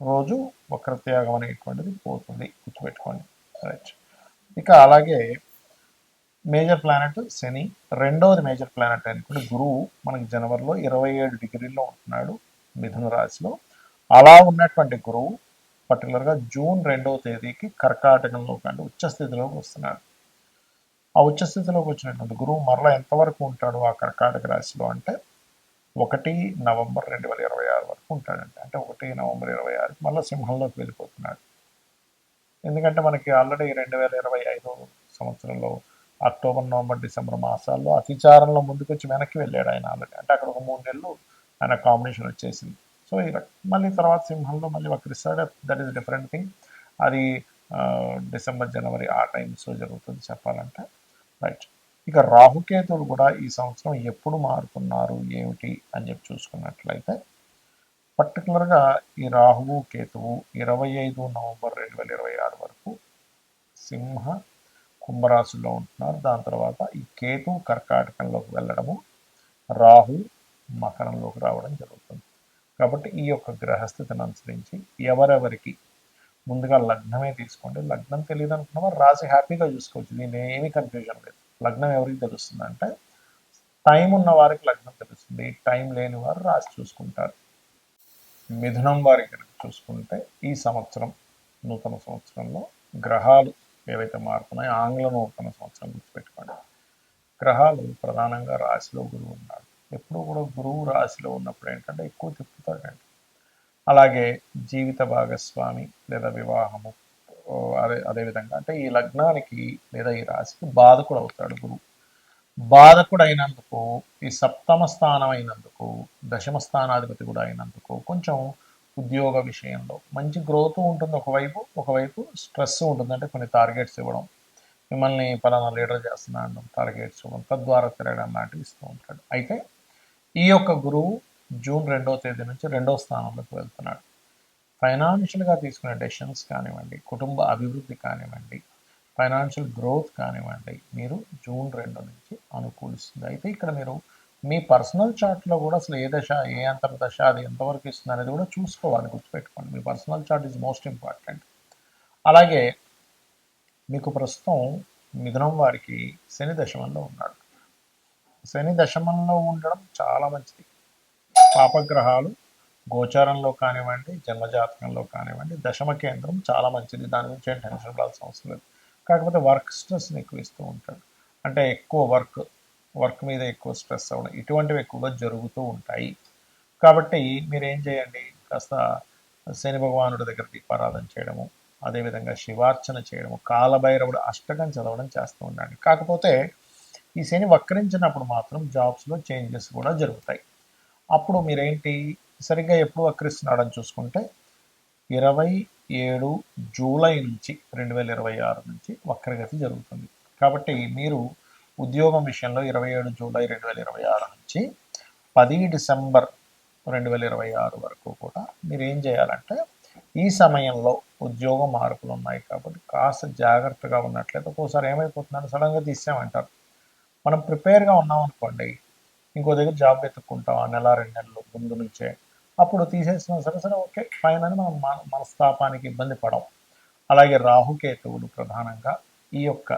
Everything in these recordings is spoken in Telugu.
రోజు వక్రత్యాగం అనేటువంటిది పోతుంది. గుర్తుపెట్టుకోండి. రైట్ ఇక అలాగే మేజర్ ప్లానెట్ శని. రెండవది మేజర్ ప్లానెట్ అనుకుంటే గురువు మనకి జనవరిలో ఇరవై ఏడు డిగ్రీల్లో ఉంటున్నాడు మిథున రాశిలో. అలా ఉన్నటువంటి గురువు పర్టికులర్గా జూన్ రెండవ తేదీకి కర్కాటకంలోకి అంటే ఉచ్చస్థితిలోకి వస్తున్నాడు. ఆ ఉచ్చస్థితిలోకి వచ్చినటువంటి గురువు మరలా ఎంతవరకు ఉంటాడు ఆ కర్కాటక రాశిలో అంటే ఒకటి నవంబర్ రెండు వేల ఇరవై ఆరు వరకు ఉంటాడంట. అంటే ఒకటి నవంబర్ ఇరవై ఆరుకి మళ్ళీ సింహంలోకి వెళ్ళిపోతున్నాడు. ఎందుకంటే మనకి ఆల్రెడీ రెండు వేల ఇరవై ఐదు సంవత్సరంలో అక్టోబర్ నవంబర్ డిసెంబర్ మాసాల్లో అతిచారంలో ముందుకొచ్చి వెనక్కి వెళ్ళాడు ఆయన ఆల్రెడీ. అంటే అక్కడ ఒక మూడు నెలలు ఆయన కాంబినేషన్ వచ్చేసింది. సో ఈ మళ్ళీ తర్వాత సింహంలో మళ్ళీ వక్రిస్తాడు దట్ ఈస్ డిఫరెంట్ థింగ్. అది డిసెంబర్ జనవరి ఆ టైమ్స్లో జరుగుతుంది చెప్పాలంటే. రైట్. ఇక రాహుకేతువులు కూడా ఈ సంవత్సరం ఎప్పుడు మారుతున్నారు ఏమిటి అని చెప్పి చూసుకున్నట్లయితే పర్టికులర్గా ఈ రాహువు కేతువు ఇరవై ఐదు నవంబర్ రెండు వేల ఇరవై ఆరు వరకు సింహ కుంభరాశిలో ఉంటున్నారు. దాని తర్వాత ఈ కేతు కర్కాటకంలోకి వెళ్ళడము రాహు మకరంలోకి రావడం జరుగుతుంది. కాబట్టి ఈ యొక్క గ్రహస్థితిని అనుసరించి ఎవరెవరికి ముందుగా లగ్నమే తీసుకోండి. లగ్నం తెలియదు అనుకున్న రాసి హ్యాపీగా చూసుకోవచ్చు. దీని ఏమీ కన్ఫ్యూజన్ లేదు. లగ్నం ఎవరికి తెలుస్తుంది అంటే టైం ఉన్న వారికి లగ్నం తెలుస్తుంది. టైం లేని వారు రాశి చూసుకుంటారు. మిథునం వారికి కనుక చూసుకుంటే ఈ సంవత్సరం నూతన సంవత్సరంలో గ్రహాలు ఏవైతే మారుతున్నాయో ఆంగ్ల నూతన సంవత్సరం గుర్తుపెట్టుకోండి. గ్రహాలు ప్రధానంగా రాశిలో గురువు ఉన్నాడు. ఎప్పుడు కూడా గురువు రాశిలో ఉన్నప్పుడు ఏంటంటే ఎక్కువ తిప్పుతాడండి అలాగే జీవిత భాగస్వామి లేదా వివాహము అదే అదేవిధంగా అంటే ఈ లగ్నానికి లేదా ఈ రాశికి బాధకుడు అవుతాడు గురువు. బాధకుడు అయినందుకు ఈ సప్తమ స్థానం అయినందుకు దశమ స్థానాధిపతి కూడా అయినందుకు కొంచెం ఉద్యోగ విషయంలో మంచి గ్రోత్ ఉంటుంది ఒకవైపు ఒకవైపు స్ట్రెస్ ఉంటుంది. అంటే కొన్ని టార్గెట్స్ ఇవ్వడం మిమ్మల్ని పలానా లీడర్ చేస్తున్నాడు టార్గెట్స్ ఇవ్వడం తద్వారా తిరగడం లాంటివి ఇస్తూ ఉంటాడు. అయితే ఈ యొక్క గురువు జూన్ రెండవ తేదీ నుంచి రెండో స్థానంలోకి వెళ్తున్నాడు. ఫైనాన్షియల్గా తీసుకునే డెసిషన్స్ కానివ్వండి కుటుంబ అభివృద్ధి కానివ్వండి ఫైనాన్షియల్ గ్రోత్ కానివ్వండి మీరు జూన్ రెండు నుంచి అనుకూలిస్తుంది. అయితే ఇక్కడ మీరు మీ పర్సనల్ చార్ట్లో కూడా అసలు ఏ దశ ఏ అంతర్దశ అది ఎంతవరకు ఇస్తుంది అనేది కూడా చూసుకోవాలి గుర్తుపెట్టుకోండి. మీ personal chart is most important అలాగే మీకు ప్రస్తుతం మిథునం వారికి శని దశమంలో ఉన్నాడు. శని దశమంలో ఉండడం చాలా మంచిది. పాపగ్రహాలు గోచారంలో కానివ్వండి జన్మజాతకంలో కానివ్వండి దశమ కేంద్రం చాలా మంచిది. దాని గురించి ఏం టెన్షన్ పడాల్సిన అవసరం లేదు. కాకపోతే వర్క్ స్ట్రెస్ని ఎక్కువ ఇస్తూ ఉంటాడు. అంటే ఎక్కువ వర్క్ వర్క్ మీద ఎక్కువ స్ట్రెస్ అవ్వడం ఇటువంటివి ఎక్కువగా జరుగుతూ ఉంటాయి. కాబట్టి మీరు ఏం చేయండి? కాస్త శని భగవానుడి దగ్గర దీపారాధన చేయడము అదేవిధంగా శివార్చన చేయడము కాలభైరవుడు అష్టకం చదవడం చేస్తూ ఉండండి. కాకపోతే ఈ శని వక్రించినప్పుడు మాత్రం జాబ్స్లో చేంజెస్ కూడా జరుగుతాయి. అప్పుడు మీరేంటి? సరిగ్గా ఎప్పుడు వక్రిస్తున్నాడని చూసుకుంటే ఇరవై ఏడు జూలై నుంచి రెండు వేల ఇరవై ఆరు నుంచి వక్రగతి జరుగుతుంది. కాబట్టి మీరు ఉద్యోగం విషయంలో ఇరవై ఏడు జూలై రెండు వేల ఇరవై ఆరు నుంచి పది డిసెంబర్ రెండు వేల ఇరవై ఆరు వరకు కూడా మీరు ఏం చేయాలంటే ఈ సమయంలో ఉద్యోగ మార్పులు ఉన్నాయి కాబట్టి కాస్త జాగ్రత్తగా ఉన్నట్లయితే ఒక్కోసారి ఏమైపోతుందని సడన్గా తీసామంటారు మనం ప్రిపేర్గా ఉన్నాం అనుకోండి ఇంకో దగ్గర జాబ్ వెతుక్కుంటాం ఆ నెల రెండు నెలలు ముందు నుంచే అప్పుడు తీసేసిన సరే సరే ఓకే ఫైన్ అని మనం మన మనస్తాపానికి ఇబ్బంది పడం అలాగే రాహుకేతువులు ప్రధానంగా ఈ యొక్క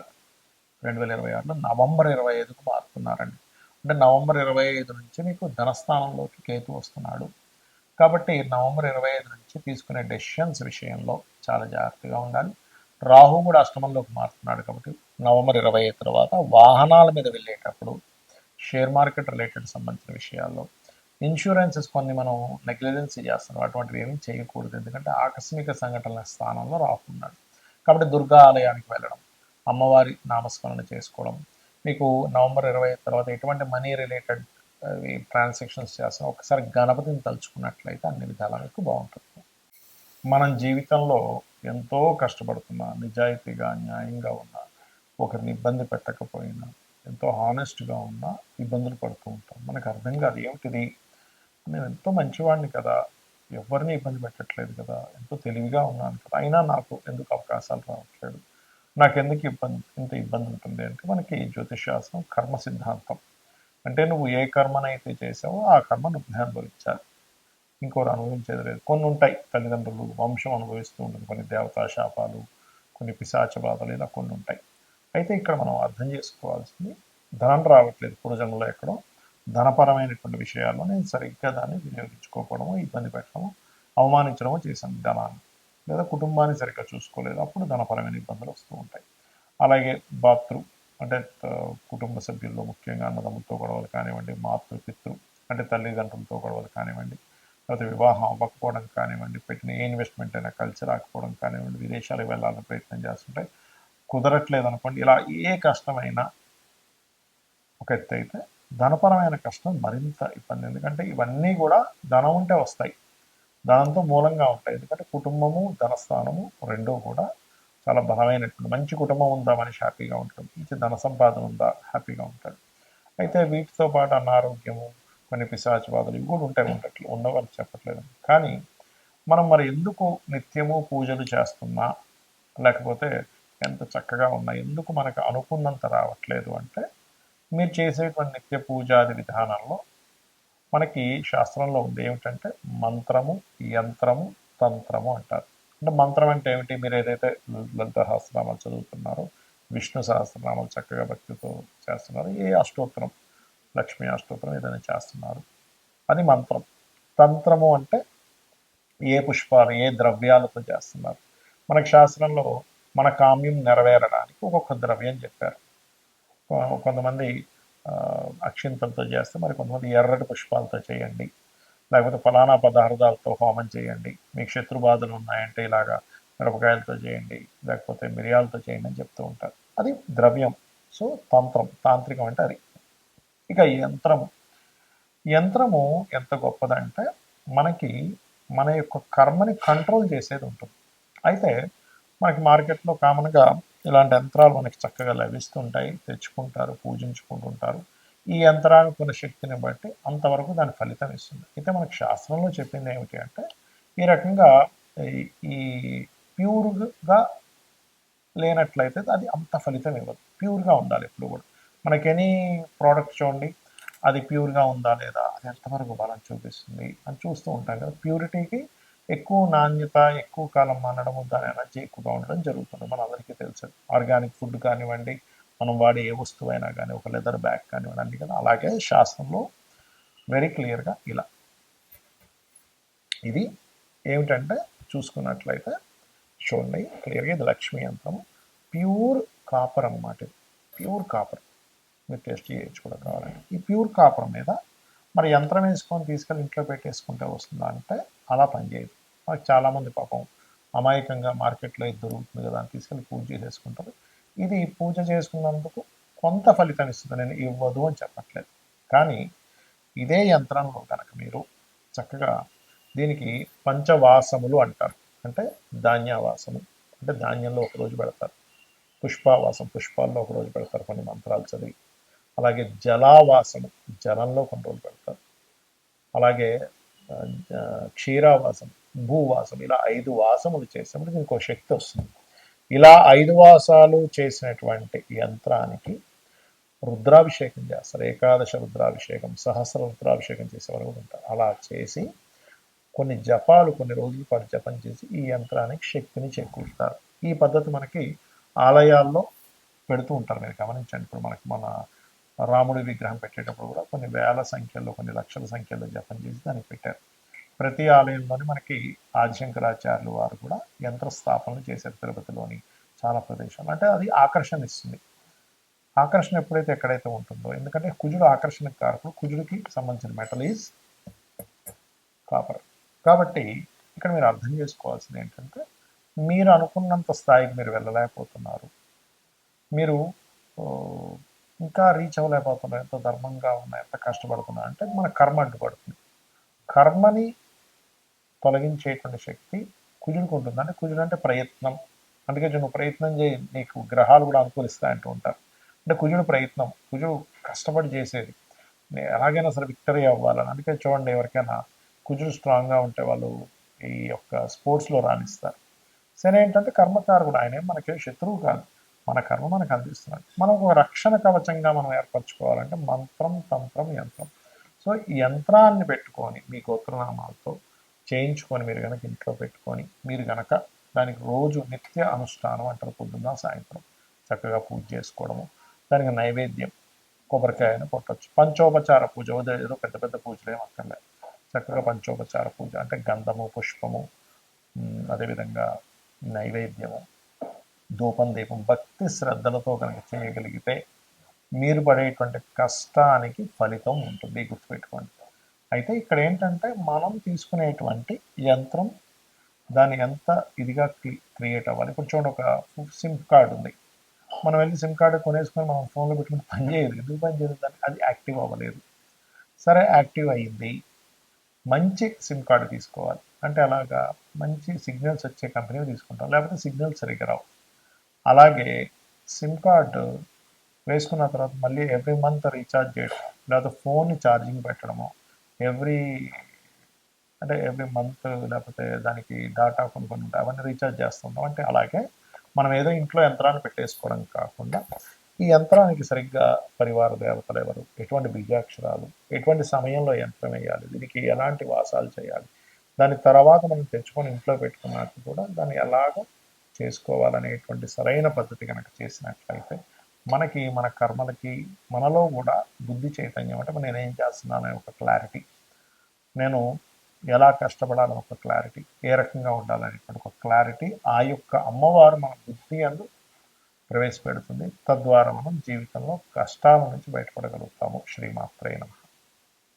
రెండు వేల ఇరవై ఆరులో నవంబర్ ఇరవై ఐదుకు మారుతున్నారండి. అంటే నవంబర్ ఇరవై ఐదు నుంచి మీకు ధనస్థానంలోకి కేతు వస్తున్నాడు. కాబట్టి నవంబర్ ఇరవై ఐదు నుంచి తీసుకునే డెసిషన్స్ విషయంలో చాలా జాగ్రత్తగా ఉండాలి. రాహు కూడా అష్టమంలోకి మారుతున్నాడు కాబట్టి నవంబర్ ఇరవై ఐదు తర్వాత వాహనాల మీద వెళ్ళేటప్పుడు షేర్ మార్కెట్ రిలేటెడ్ సంబంధించిన విషయాల్లో ఇన్సూరెన్సెస్ కొన్ని మనం నెగ్లిజెన్సీ చేస్తున్నాం. అటువంటివి ఏమీ చేయకూడదు. ఎందుకంటే ఆకస్మిక సంఘటనల స్థానంలో రాకున్నాడు కాబట్టి దుర్గా ఆలయానికి వెళ్ళడం అమ్మవారి నామస్మరణ చేసుకోవడం మీకు నవంబర్ ఇరవై తర్వాత ఎటువంటి మనీ రిలేటెడ్ ట్రాన్సాక్షన్స్ చేస్తాం ఒకసారి గణపతిని తలుచుకున్నట్లయితే అన్ని విధాలా మీకు బాగుంటుంది. మనం జీవితంలో ఎంతో కష్టపడుతున్నా నిజాయితీగా న్యాయంగా ఉన్నా ఒకరిని ఇబ్బంది పెట్టకపోయినా ఎంతో హానెస్ట్గా ఉన్నా ఇబ్బందులు పడుతూ ఉంటాం. మనకు అర్థం కాదు ఏమిటిది నేను ఎంతో మంచివాడిని కదా ఎవరిని ఇబ్బంది పెట్టట్లేదు కదా ఎంతో తెలివిగా ఉన్నాను కదా అయినా నాకు ఎందుకు అవకాశాలు రావట్లేదు? నాకు ఎందుకు ఇబ్బంది ఇంత ఇబ్బంది ఉంటుంది అంటే మనకి జ్యోతిషాస్త్రం కర్మ సిద్ధాంతం. అంటే నువ్వు ఏ కర్మనైతే చేసావో ఆ కర్మ నువ్వు అనుభవించాలి ఇంకోరు అనుభవించేది లేదు. కొన్ని ఉంటాయి తల్లిదండ్రులు వంశం అనుభవిస్తూ ఉంటుంది. కొన్ని దేవతా శాపాలు కొన్ని పిశాచ బాధలు ఇలా కొన్ని ఉంటాయి. అయితే ఇక్కడ మనం అర్థం చేసుకోవాల్సింది ధనం రావట్లేదు. పూర్వజంలో ఎక్కడో ధనపరమైనటువంటి విషయాల్లో నేను సరిగ్గా దాన్ని వినియోగించుకోకపోవడము ఇబ్బంది పెట్టడము అవమానించడము చేశాను. ధనాన్ని లేదా కుటుంబాన్ని సరిగ్గా చూసుకోలేదు. అప్పుడు ధనపరమైన ఇబ్బందులు వస్తూ ఉంటాయి. అలాగే బాతృ అంటే కుటుంబ సభ్యుల్లో ముఖ్యంగా అన్నదమ్ములతో గొడవలు కానివ్వండి మాతృ పితృ అంటే తల్లిదండ్రులతో గొడవలు కానివ్వండి లేకపోతే వివాహం అవ్వకపోవడం కానివ్వండి పెట్టిన ఏ ఇన్వెస్ట్మెంట్ అయినా కలిసి రాకపోవడం కానివ్వండి విదేశాలకు వెళ్ళాలని ప్రయత్నం చేస్తుంటే కుదరట్లేదు అనుకోండి. ఇలా ఏ కష్టమైనా ఒక ఎత్తు అయితే ధనపరమైన కష్టం మరింత ఇబ్బంది. ఎందుకంటే ఇవన్నీ కూడా ధనం ఉంటే వస్తాయి. ధనంతో మూలంగా ఉంటాయి. ఎందుకంటే కుటుంబము ధనస్థానము రెండూ కూడా చాలా బలమైనటువంటి మంచి కుటుంబం ఉందా మనిషి హ్యాపీగా ఉంటాడు. మంచి ధన సంపాదన ఉందా హ్యాపీగా ఉంటాడు. అయితే వీటితో పాటు అనారోగ్యము కొన్ని పిశాచవాదులు ఇవి కూడా ఉంటాయి ఉండట్లు ఉన్నవాళ్ళు చెప్పట్లేదు. కానీ మనం మరి ఎందుకు నిత్యము పూజలు చేస్తున్నా లేకపోతే ఎంత చక్కగా ఉన్నా ఎందుకు మనకు అనుకున్నంత రావట్లేదు అంటే మీరు చేసేటువంటి నిత్య పూజాది విధానంలో మనకి శాస్త్రంలో ఉంది ఏమిటంటే మంత్రము యంత్రము తంత్రము అంటారు. అంటే మంత్రం అంటే ఏమిటి? మీరు ఏదైతే లలిత సహస్రనామాలు చదువుతున్నారో విష్ణు సహస్రనామాలు చక్కగా భక్తితో చేస్తున్నారు ఏ అష్టోత్తరం లక్ష్మీ అష్టోత్తరం ఏదైనా చేస్తున్నారు. అది మంత్రం. తంత్రము అంటే ఏ పుష్పాలు ఏ ద్రవ్యాలతో చేస్తున్నారు. మనకి శాస్త్రంలో మన కామ్యం నెరవేరడానికి ఒక్కొక్క ద్రవ్యం చెప్పారు. కొంతమంది అక్షింతలతో చేస్తే మరి కొంతమంది ఎర్రటి పుష్పాలతో చేయండి. లేకపోతే ఫలానా పదార్థాలతో హోమం చేయండి. మీకు శత్రు బాధలు ఉన్నాయంటే ఇలాగా మిరపకాయలతో చేయండి. లేకపోతే మిరియాలతో చేయండి అని చెప్తూ ఉంటారు. అది ద్రవ్యం. సో తంత్రం. తాంత్రికం అంటే అది. ఇక యంత్రము. యంత్రము ఎంత గొప్పదంటే మనకి మన యొక్క కర్మని కంట్రోల్ చేసేది ఉంటుంది. అయితే మనకి మార్కెట్లో కామన్గా ఇలాంటి యంత్రాలు మనకి చక్కగా లభిస్తుంటాయి తెచ్చుకుంటారు పూజించుకుంటుంటారు. ఈ యంత్రానికి ఉన్న శక్తిని బట్టి అంతవరకు దాని ఫలితం ఇస్తుంది. అయితే మనకు శాస్త్రంలో చెప్పింది ఏమిటి అంటే ఈ రకంగా ఈ- ఈ ప్యూర్గా లేనట్లయితే అది అంత ఫలితం ఇవ్వదు. ప్యూర్గా ఉండాలి ఎప్పుడు కూడా. మనకి ఎనీ ప్రోడక్ట్ చూడండి అది ప్యూర్గా ఉందా లేదా అది ఎంతవరకు బలం చూపిస్తుంది అని చూస్తూ ఉంటాం కదా. ప్యూరిటీకి ఎక్కువ నాణ్యత ఎక్కువ కాలం మనడము దాని ఎనర్జీ ఎక్కువగా ఉండడం జరుగుతుంది. మన అందరికీ తెలుసు. ఆర్గానిక్ ఫుడ్ కానివ్వండి మనం వాడే ఏ వస్తువు అయినా కానీ ఒక లెదర్ బ్యాగ్ కానివ్వండి అన్ని కదా. అలాగే శాస్త్రంలో వెరీ క్లియర్గా ఇలా. ఇది ఏమిటంటే చూసుకున్నట్లయితే చూడండి క్లియర్గా ఇది లక్ష్మీ యంత్రము ప్యూర్ కాపర్ అనమాట ఇది. Pure copper. మీరు టెస్ట్ చేయొచ్చు కూడా కావాలంటే. ఈ ప్యూర్ కాపర్ మీద మరి యంత్రం వేసుకొని తీసుకెళ్ళి ఇంట్లో పెట్టేసుకుంటే వస్తుందా అంటే అలా పనిచేయదు. చాలామంది పాపం అమాయకంగా మార్కెట్లో ఇది దొరుకుతుంది కదా అని తీసుకెళ్ళి పూజ చేసేసుకుంటారు. ఇది పూజ చేసుకున్నందుకు కొంత ఫలితం ఇస్తుంది. నేను ఇవ్వదు అని చెప్పట్లేదు. కానీ ఇదే యంత్రంలో కనుక మీరు చక్కగా దీనికి పంచవాసములు అంటారు. అంటే ధాన్యవాసము. అంటే ధాన్యంలో ఒకరోజు పెడతారు. పుష్పవాసం పుష్పాల్లో ఒక రోజు పెడతారు కొన్ని మంత్రాలు చదివి. అలాగే జలావాసము జలంలో కొన్ని రోజులు పెడతారు. అలాగే క్షీరావాసం భూవాసం ఇలా ఐదు వాసములు చేసినప్పుడు దీనికి ఒక శక్తి వస్తుంది. ఇలా ఐదు వాసాలు చేసినటువంటి యంత్రానికి రుద్రాభిషేకం చేస్తారు. ఏకాదశ రుద్రాభిషేకం సహస్ర రుద్రాభిషేకం చేసేవారు కూడా ఉంటారు. అలా చేసి కొన్ని జపాలు కొన్ని రోజుల పాటు జపం చేసి ఈ యంత్రానికి శక్తిని చేకూరుతారు. ఈ పద్ధతి మనకి ఆలయాల్లో పెడుతూ ఉంటారు. మీరు గమనించండి. ఇప్పుడు మనకి మన రాముడి విగ్రహం పెట్టేటప్పుడు కూడా కొన్ని వేల సంఖ్యలో కొన్ని లక్షల సంఖ్యలో జపం చేసి దానికి పెట్టారు. ప్రతి ఆలయంలోని మనకి ఆదిశంకరాచార్యులు వారు కూడా యంత్ర స్థాపనలు చేశారు తిరుపతిలోని చాలా ప్రదేశాలు అంటే అది ఆకర్షణ ఇస్తుంది ఆకర్షణ ఎప్పుడైతే ఎక్కడైతే ఉంటుందో ఎందుకంటే కుజుడు ఆకర్షణ కారకుడు కుజుడికి సంబంధించిన మెటల్ ఈజ్ కాపర్. కాబట్టి ఇక్కడ మీరు అర్థం చేసుకోవాల్సింది ఏంటంటే మీరు అనుకున్నంత స్థాయికి మీరు వెళ్ళలేకపోతున్నారు. మీరు ఇంకా రీచ్ అవ్వలేకపోతున్నారు ఎంత ధర్మంగా ఉన్నా ఎంత కష్టపడుతున్నా అంటే మన కర్మ అడ్డుపడుతుంది. కర్మని తొలగించేటువంటి శక్తి కుజుడికి ఉంటుంది అంటే కుజుడు అంటే ప్రయత్నం. అందుకే నువ్వు ప్రయత్నం చేయి నీకు గ్రహాలు కూడా అనుకూలిస్తాయంటూ ఉంటారు. అంటే కుజుడు ప్రయత్నం కుజుడు కష్టపడి చేసేది. ఎలాగైనా సరే విక్టరీ అవ్వాలని. అందుకే చూడండి ఎవరికైనా కుజుడు స్ట్రాంగ్గా ఉంటే వాళ్ళు ఈ యొక్క స్పోర్ట్స్లో రాణిస్తారు. సరే ఏంటంటే కర్మకారకుడు ఆయన మనకి శత్రువు కాదు. మన కర్మ మనకు అందిస్తున్నాడు. మనం ఒక రక్షణ కవచంగా మనం ఏర్పరచుకోవాలంటే మంత్రం తంత్రం యంత్రం. సో ఈ యంత్రాన్ని పెట్టుకొని మీ గోత్రనామాలతో చేయించుకొని మీరు కనుక ఇంట్లో పెట్టుకొని మీరు కనుక దానికి రోజు నిత్య అనుష్ఠానం అంటారు పొద్దున్న సాయంత్రం. చక్కగా పూజ చేసుకోవడము దానికి నైవేద్యం కొబ్బరికాయను కొట్టచ్చు. పంచోపచార పూజ ఉదయం ఏదో పెద్ద పెద్ద పూజలు ఏమి అక్కర్లేదు చక్కగా పంచోపచార పూజ అంటే గంధము పుష్పము అదేవిధంగా నైవేద్యము ధూపం దీపం భక్తి శ్రద్ధలతో కనుక చేయగలిగితే మీరు పడేటువంటి కష్టానికి ఫలితం ఉంటుంది. గుర్తుపెట్టుకోండి. అయితే ఇక్కడ ఏంటంటే మనం తీసుకునేటువంటి యంత్రం దాన్ని ఎంత ఇదిగా క్రియేట్ అవ్వాలి. ఇప్పుడు చూడండి ఒక సిమ్ కార్డు ఉంది. మనం వెళ్ళి సిమ్ కార్డు కొనేసుకొని మనం ఫోన్లో పెట్టుకుని పని చేయదు. ఎందుకు పని చేయదు? దాన్ని అది యాక్టివ్ అవ్వలేదు. సరే యాక్టివ్ అయ్యింది మంచి సిమ్ కార్డు తీసుకోవాలి. అంటే అలాగా మంచి సిగ్నల్స్ వచ్చే కంపెనీ తీసుకుంటాం. లేకపోతే సిగ్నల్స్ సరిగ్గా రావు. అలాగే సిమ్ కార్డు వేసుకున్న తర్వాత మళ్ళీ ఎవ్రీ మంత్ రీఛార్జ్ చేయడం లేకపోతే ఫోన్ ఛార్జింగ్ పెట్టడము ఎవ్రీ అంటే ఎవ్రీ మంత్ లేకపోతే దానికి డాటా కొన్ని కొన్ని ఉంటాయి అవన్నీ రీఛార్జ్ చేస్తుంటాం. అంటే అలాగే మనం ఏదో ఇంట్లో యంత్రాన్ని పెట్టేసుకోవడం కాకుండా ఈ యంత్రానికి సరిగ్గా పరివార దేవతలు ఎవరు ఎటువంటి బీజాక్షరాలు ఎటువంటి సమయంలో యంత్రం వేయాలి దీనికి ఎలాంటి వాసాలు చేయాలి దాని తర్వాత మనం తెచ్చుకొని ఇంట్లో పెట్టుకున్నాక కూడా దాన్ని ఎలాగ చేసుకోవాలనేటువంటి సరైన పద్ధతి కనుక చేసినట్లయితే మనకి మన కర్మలకి మనలో కూడా బుద్ధి చైతన్యం అంటే నేను ఏం చేస్తున్నాను అనే ఒక క్లారిటీ నేను ఎలా కష్టపడాలని ఒక క్లారిటీ ఏ రకంగా ఉండాలనేటువంటి ఒక క్లారిటీ ఆ యొక్క అమ్మవారు మన బుద్ధి అందు ప్రవేశపెడుతుంది. తద్వారా మనం జీవితంలో కష్టాల నుంచి బయటపడగలుగుతాము. శ్రీమాత్రేయ నమః.